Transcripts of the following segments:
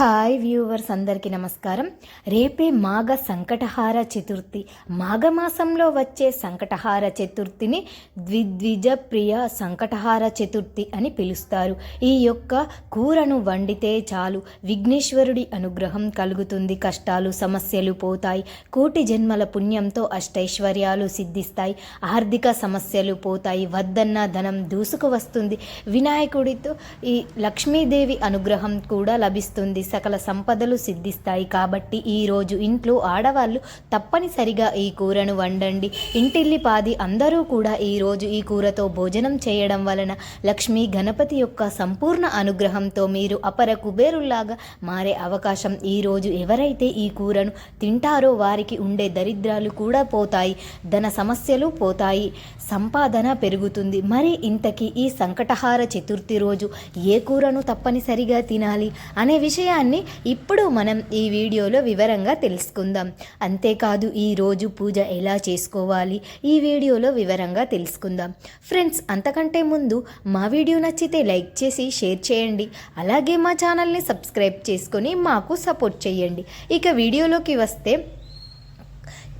Hi viewers అందరికీ నమస్కారం. రేపే మాఘ సంకటహార చతుర్థి. మాఘమాసంలో వచ్చే సంకటహార చతుర్థిని ద్విద్విజ ప్రియ సంకటహార చతుర్థి అని పిలుస్తారు. ఈ యొక్క కూరను వండితే చాలు. విఘ్నేశ్వరుడి అనుగ్రహం కలుగుతుంది. కష్టాలు సమస్యలు పోతాయి. కోటి జన్మల పుణ్యంతో అష్టైశ్వర్యాలు సిద్ధిస్తాయి. ఆర్థిక సమస్యలు పోతాయి. వద్దన్న ధనం దూసుకు వస్తుంది వినాయకుడితో ఈ లక్ష్మీదేవి అనుగ్రహం కూడా లభిస్తుంది. సకల సంపదలు సిద్ధిస్తాయి. కాబట్టి ఈరోజు ఇంట్లో ఆడవాళ్ళు తప్పనిసరిగా ఈ కూరను వండండి. ఇంటిల్లి పాది అందరూ కూడా ఈరోజు ఈ కూరతో భోజనం చేయడం వలన లక్ష్మీ గణపతి యొక్క సంపూర్ణ అనుగ్రహంతో మీరు అపర కుబేరుల్లాగా మారే అవకాశం ఈరోజు ఎవరైతే ఈ కూరను తింటారో వారికి ఉండే దరిద్రాలు కూడా పోతాయి. ధన సమస్యలు పోతాయి. సంపాదన పెరుగుతుంది. మరి ఇంతకీ ఈ సంకటహార చతుర్థి రోజు ఏ కూరను తప్పనిసరిగా తినాలి? అనే విషయాన్ని ఇప్పుడు మనం ఈ వీడియోలో వివరంగా తెలుసుకుందాం. అంతేకాదు ఈరోజు పూజ ఎలా చేసుకోవాలి? ఈ వీడియోలో వివరంగా తెలుసుకుందాం. ఫ్రెండ్స్ అంతకంటే ముందు మా వీడియో నచ్చితే లైక్ చేసి షేర్ చేయండి. అలాగే మా ఛానల్ని సబ్స్క్రైబ్ చేసుకొని మాకు సపోర్ట్ చేయండి. ఇక వీడియోలోకి వస్తే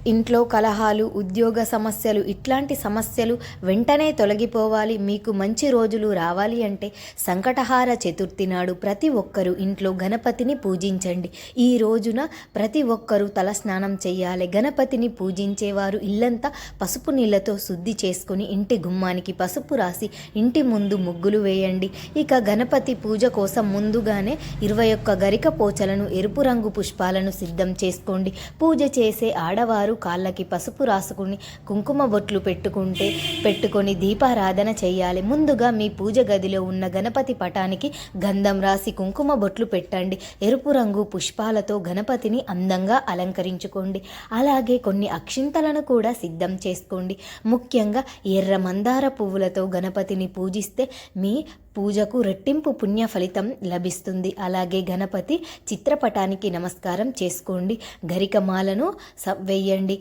ఇంట్లో కలహాలు ఉద్యోగ సమస్యలు ఇట్లాంటి సమస్యలు వెంటనే తొలగిపోవాలి మీకు మంచి రోజులు రావాలి అంటే సంకటహార చతుర్థి నాడు ప్రతి ఒక్కరూ ఇంట్లో గణపతిని పూజించండి. ఈ రోజున ప్రతి ఒక్కరూ తల స్నానం చేయాలి. గణపతిని పూజించేవారు ఇల్లంతా పసుపు నీళ్ళతో శుద్ధి చేసుకుని ఇంటి గుమ్మానికి పసుపు రాసి ఇంటి ముందు ముగ్గులు వేయండి. ఇక గణపతి పూజ కోసం ముందుగానే ఇరవై ఒక్క గరిక పోచలను ఎరుపు రంగు పుష్పాలను సిద్ధం చేసుకోండి. పూజ చేసే ఆడవారు కాళ్ళకి పసుపు రాసుకుని కుంకుమ బొట్లు పెట్టుకుంటే పెట్టుకొని దీపారాధన చేయాలి. ముందుగా మీ పూజ గదిలో ఉన్న గణపతి పటానికి గంధం రాసి కుంకుమ బొట్లు పెట్టండి. ఎరుపు రంగు పుష్పాలతో గణపతిని అందంగా అలంకరించుకోండి. అలాగే కొన్ని అక్షింతలను కూడా సిద్ధం చేసుకోండి. ముఖ్యంగా ఎర్ర మందార పువ్వులతో గణపతిని పూజిస్తే మీ పూజకు రెట్టింపు పుణ్య ఫలితం లభిస్తుంది. అలాగే గణపతి చిత్రపటానికి నమస్కారం చేసుకోండి. గరికమాలను వేయండి వెయ్యండి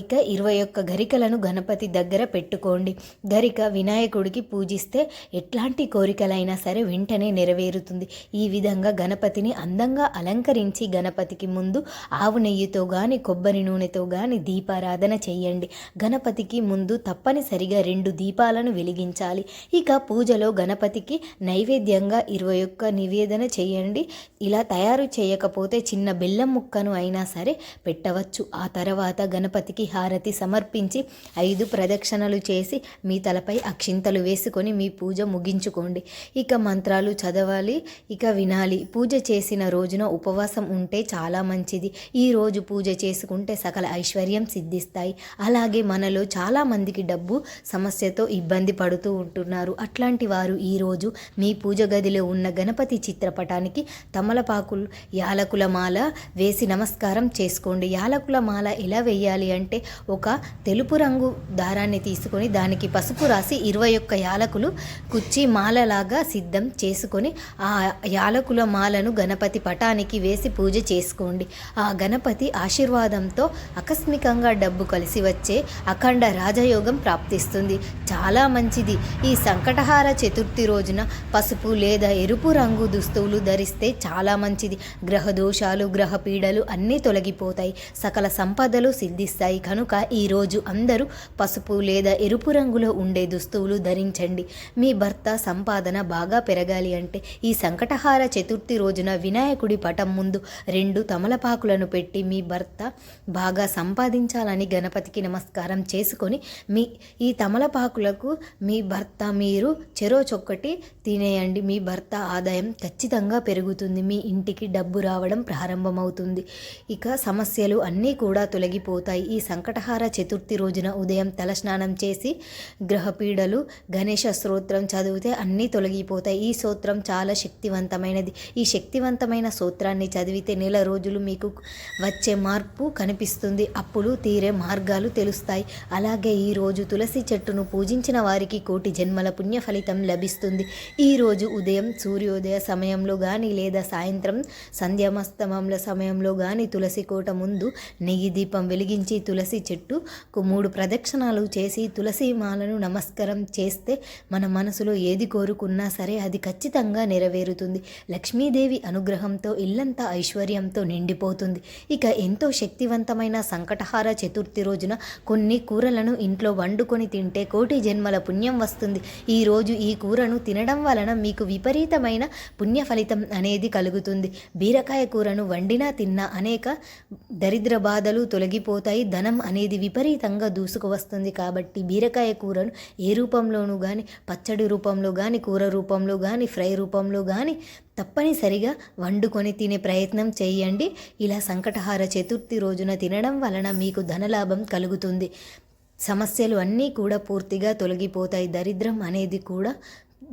ఇక ఇరవై ఒక్క గరికలను గణపతి దగ్గర పెట్టుకోండి. గరిక వినాయకుడికి పూజిస్తే ఎట్లాంటి కోరికలైనా సరే వెంటనే నెరవేరుతుంది. ఈ విధంగా గణపతిని అందంగా అలంకరించి గణపతికి ముందు ఆవు నెయ్యితో కానీ కొబ్బరి నూనెతో కానీ దీపారాధన చేయండి. గణపతికి ముందు తప్పనిసరిగా రెండు దీపాలను వెలిగించాలి. ఇక పూజలో గణపతికి నైవేద్యంగా ఇరవై ఒక్క నివేదన చేయండి. ఇలా తయారు చేయకపోతే చిన్న బెల్లం ముక్కను అయినా సరే పెట్టవచ్చు. ఆ తర్వాత గణపతికి హారతి సమర్పించి ఐదు ప్రదక్షిణలు చేసి మీ తలపై అక్షింతలు వేసుకొని మీ పూజ ముగించుకోండి. ఇక మంత్రాలు చదవాలి ఇక వినాలి. పూజ చేసిన రోజున ఉపవాసం ఉంటే చాలా మంచిది. ఈ రోజు పూజ చేసుకుంటే సకల ఐశ్వర్యం సిద్ధిస్తాయి. అలాగే మనలో చాలామందికి డబ్బు సమస్యతో ఇబ్బంది పడుతూ ఉంటున్నారు. అట్లాంటి వారు ఈరోజు మీ పూజ గదిలో ఉన్న గణపతి చిత్రపటానికి తమలపాకులు యాలకుల మాల వేసి నమస్కారం చేసుకోండి. యాలకుల మాల ఎలా వేయాలి అంటే ఒక తెలుపు రంగు దారాన్ని తీసుకొని దానికి పసుపు రాసి ఇరవై ఒక్క యాలకులు కుచ్చి మాలలాగా సిద్ధం చేసుకొని ఆ యాలకుల మాలను గణపతి పటానికి వేసి పూజ చేసుకోండి. ఆ గణపతి ఆశీర్వాదంతో ఆకస్మికంగా డబ్బు కలిసి వచ్చే అఖండ రాజయోగం ప్రాప్తిస్తుంది. చాలా మంచిది. ఈ సంకటహార చతుర్థి రోజున పసుపు లేదా ఎరుపు రంగు దుస్తువులు ధరిస్తే చాలా మంచిది. గ్రహ దోషాలు గ్రహ పీడలు అన్నీ తొలగిపోతాయి. సకల సంపదలు సిద్ధిస్తాయి. కనుక ఈరోజు అందరూ పసుపు లేదా ఎరుపు రంగులో ఉండే దుస్తువులు ధరించండి. మీ భర్త సంపాదన బాగా పెరగాలి అంటే ఈ సంకటహార చతుర్థి రోజున వినాయకుడి పటం ముందు రెండు తమలపాకులను పెట్టి మీ భర్త బాగా సంపాదించాలని గణపతికి నమస్కారం చేసుకొని మీ ఈ తమలపాకులకు మీ భర్త మీరు చెరో చొక్కటి తినేయండి. మీ భర్త ఆదాయం ఖచ్చితంగా పెరుగుతుంది. మీ ఇంటికి డబ్బు రావడం ప్రారంభమవుతుంది. ఇక సమస్యలు అన్నీ కూడా తొలగిపోతాయి. ఈ సంకటహార చతుర్థి రోజున ఉదయం తలస్నానం చేసి గ్రహపీడలు గణేష స్తోత్రం చదివితే అన్నీ తొలగిపోతాయి. ఈ స్తోత్రం చాలా శక్తివంతమైనది. ఈ శక్తివంతమైన స్తోత్రాన్ని చదివితే నెల రోజులు మీకు వచ్చే మార్పు కనిపిస్తుంది. అప్పులు తీరే మార్గాలు తెలుస్తాయి. అలాగే ఈరోజు తులసి చెట్టును పూజించిన వారికి కోటి జన్మల పుణ్య ఫలితం లభిస్తుంది. ఈరోజు ఉదయం సూర్యోదయ సమయంలో కానీ లేదా సాయంత్రం సంధ్యామస్తమంల సమయంలో కానీ తులసి కోట ముందు నెయ్యి దీపం వెలిగించి తులసి చెట్టుకు మూడు ప్రదక్షిణాలు చేసి తులసి మాలను నమస్కారం చేస్తే మన మనసులో ఏది కోరుకున్నా సరే అది ఖచ్చితంగా నెరవేరుతుంది. లక్ష్మీదేవి అనుగ్రహంతో ఇల్లంతా ఐశ్వర్యంతో నిండిపోతుంది. ఇక ఎంతో శక్తివంతమైన సంకటహార చతుర్థి రోజున కొన్ని కూరలను ఇంట్లో వండుకొని తింటే కోటి జన్మల పుణ్యం వస్తుంది. ఈరోజు ఈ కూరను తినడం తినడం వలన మీకు విపరీతమైన పుణ్య ఫలితం అనేది కలుగుతుంది. బీరకాయ కూరను వండినా తిన్నా అనేక దరిద్ర బాధలు తొలగిపోతాయి. ధనం అనేది విపరీతంగా దూసుకు వస్తుంది కాబట్టి బీరకాయ కూరను ఏ రూపంలోనూ కానీ పచ్చడి రూపంలో కానీ కూర రూపంలో కానీ ఫ్రై రూపంలో కానీ తప్పనిసరిగా వండుకొని తినే ప్రయత్నం చేయండి. ఇలా సంకటహార చతుర్థి రోజున తినడం వలన మీకు ధనలాభం కలుగుతుంది. సమస్యలు అన్నీ కూడా పూర్తిగా తొలగిపోతాయి. దరిద్రం అనేది కూడా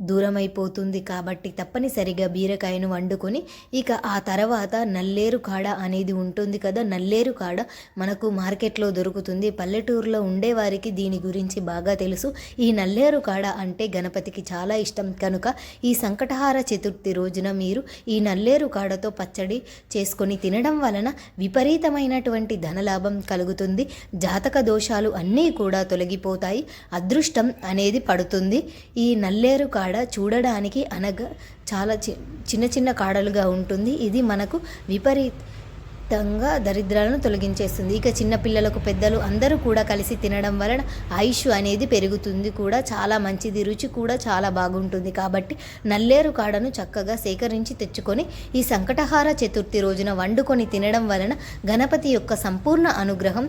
దూరమైపోతుంది కాబట్టి తప్పనిసరిగా బీరకాయను వండుకొని ఇక ఆ తర్వాత నల్లేరు కాడ అనేది ఉంటుంది కదా నల్లేరు కాడ మనకు మార్కెట్లో దొరుకుతుంది. పల్లెటూరులో ఉండేవారికి దీని గురించి బాగా తెలుసు. ఈ నల్లేరు కాడ అంటే గణపతికి చాలా ఇష్టం. కనుక ఈ సంకటహార చతుర్థి రోజున మీరు ఈ నల్లేరు కాడతో పచ్చడి చేసుకొని తినడం వలన విపరీతమైనటువంటి ధనలాభం కలుగుతుంది. జాతక దోషాలు అన్నీ కూడా తొలగిపోతాయి. అదృష్టం అనేది పడుతుంది. ఈ నల్లేరు కాడ కాడ చూడడానికి అనగా చాలా చి చిన్న చిన్న కాడలుగా ఉంటుంది. ఇది మనకు విపరీతంగా దరిద్రాలను తొలగించేస్తుంది. ఇక చిన్నపిల్లలకు పెద్దలు అందరూ కూడా కలిసి తినడం వలన ఆయుష్ అనేది పెరుగుతుంది కూడా. చాలా మంచిది. రుచి కూడా చాలా బాగుంటుంది. కాబట్టి నల్లేరు కాడను చక్కగా సేకరించి తెచ్చుకొని ఈ సంకటహార చతుర్థి రోజున వండుకొని తినడం వలన గణపతి యొక్క సంపూర్ణ అనుగ్రహం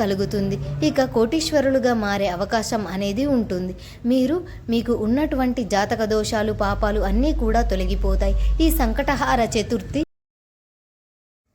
కలుగుతుంది. ఇక కోటీశ్వరులుగా మారే అవకాశం అనేది ఉంటుంది. మీరు మీకు ఉన్నటువంటి జాతక దోషాలు పాపాలు అన్నీ కూడా తొలగిపోతాయి. ఈ సంకటహార చతుర్థి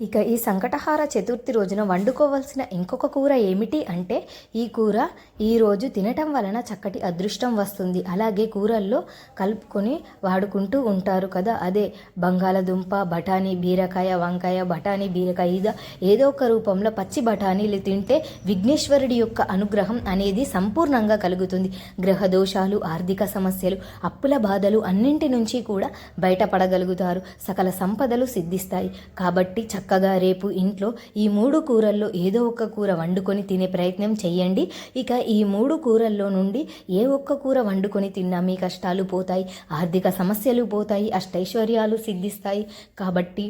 ఇక ఈ సంకటహార చతుర్థి రోజున వండుకోవాల్సిన ఇంకొక కూర ఏమిటి అంటే ఈ కూర ఈరోజు తినటం వలన చక్కటి అదృష్టం వస్తుంది. అలాగే కూరల్లో కలుపుకొని వాడుకుంటూ ఉంటారు కదా. అదే బంగాళదుంప బఠానీ బీరకాయ వంకాయ బఠానీ బీరకాయ ఇదా ఏదో ఒక రూపంలో పచ్చి బఠానీలు తింటే విఘ్నేశ్వరుడి యొక్క అనుగ్రహం అనేది సంపూర్ణంగా కలుగుతుంది. గ్రహ దోషాలు ఆర్థిక సమస్యలు అప్పుల బాధలు అన్నింటి నుంచి కూడా బయటపడగలుగుతారు. సకల సంపదలు సిద్ధిస్తాయి. కాబట్టి చక్క చక్కగా రేపు ఇంట్లో ఈ మూడు కూరల్లో ఏదో ఒక కూర వండుకొని తినే ప్రయత్నం చేయండి ఇక ఈ మూడు కూరల్లో నుండి ఏ ఒక్క కూర వండుకొని తిన్నా మీ కష్టాలు పోతాయి ఆర్థిక సమస్యలు పోతాయి అష్టైశ్వర్యాలు సిద్ధిస్తాయి. కాబట్టి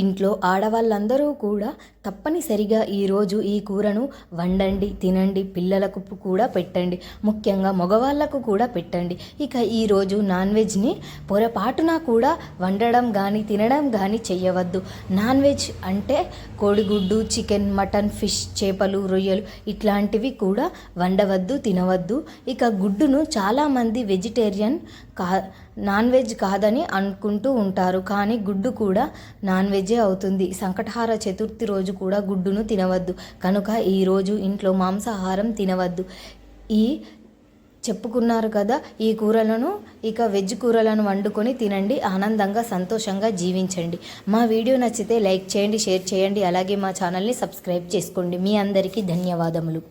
ఇంట్లో ఆడవాళ్ళందరూ కూడా తప్పనిసరిగా ఈరోజు ఈ కూరను వండండి తినండి పిల్లలకు కూడా పెట్టండి. ముఖ్యంగా మగవాళ్ళకు కూడా పెట్టండి. ఇక ఈరోజు నాన్ వెజ్ని పొరపాటున కూడా వండడం కానీ తినడం కానీ చేయవద్దు నాన్ వెజ్ అంటే కోడిగుడ్డు చికెన్ మటన్ ఫిష్ చేపలు రొయ్యలు ఇట్లాంటివి కూడా వండవద్దు తినవద్దు. ఇక గుడ్డును చాలామంది వెజిటేరియన్ కా నాన్ వెజ్ కాదని అనుకుంటూ ఉంటారు కానీ గుడ్డు కూడా నాన్ వెజ్జే అవుతుంది. సంకటహార చతుర్థి రోజు కూడా గుడ్డును తినవద్దు. కనుక ఈరోజు ఇంట్లో మాంసాహారం తినవద్దు. ఈ చెప్పుకున్నారు కదా ఈ కూరలను ఇక వెజ్ కూరలను వండుకొని తినండి ఆనందంగా సంతోషంగా జీవించండి. మా వీడియో నచ్చితే లైక్ చేయండి షేర్ చేయండి అలాగే మా ఛానల్ని సబ్స్క్రైబ్ చేసుకోండి. మీ అందరికీ ధన్యవాదములు.